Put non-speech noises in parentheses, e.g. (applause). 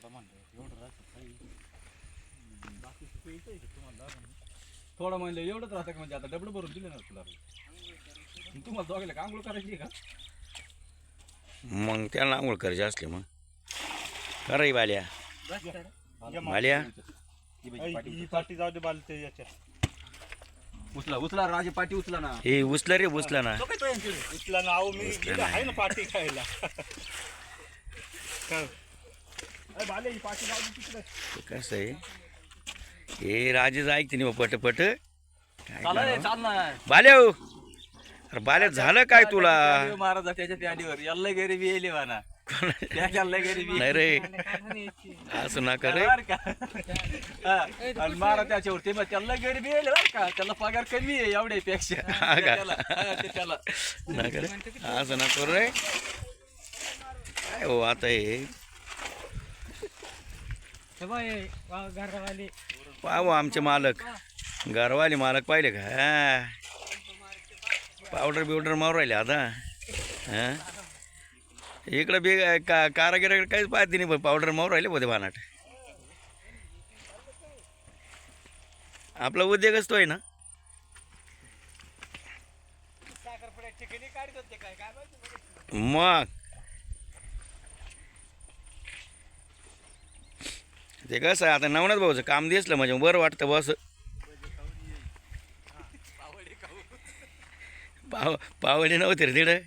आता म्हणलं एवढं राहतं काही. बाकीचं काही येतंय का तुम्हाला थोडं म्हणलं एवढंच राहतं का म्हणजे आता डबडं भरून दिलं ना तुला? मग तुम्हाला दोघायला का आंघोळ करायची आहे का? मग त्याला आंघोळ करायची असले मग. खरंय बाल्या? बाल्या. ही पाठी जाऊ दे बाल ते याच्यात उचला उचला राजे पाटी उचला ना. हे उचला रे उचला ना. तो काय तो यांच्याकडे? उचला ना. अहो मी. आहे ना पाठी खायला. (laughs) कसं आहे? हे राजेच ऐकते नाही पट पट काय चाला रे, करावं? चाल ना बाल्या हो. अरे बाल्या झालं काय तुला? महाराज त्याच्या प्याडीवर याला गरीबी येईल म्हणा. नाही रे. असं नका रे? हा, मारा त्याच्यावर ते मग त्याला गरीबी येईल बरं का? त्याला पगार कमी आहे एवढ्यापेक्षा. हा का? त्याला हा, असं नको रे. काय हो आता हे? पाहू आमचे मालक. घरवाले मालक पाहिले का. पावडर बिवडर मारू राहिले आता. हा. इकडं बी का कारागिराकडे काहीच पाहते नाही पावडर मारू राहिले बोधे भानाट. आपला उद्योगच तो आहे ना? मग. ते कसं आहे आता नवनाथ भाऊचं काम दिसलं म्हणजे बरं वाटतं बस. पाव पावडे नव्हते रे तिकडं.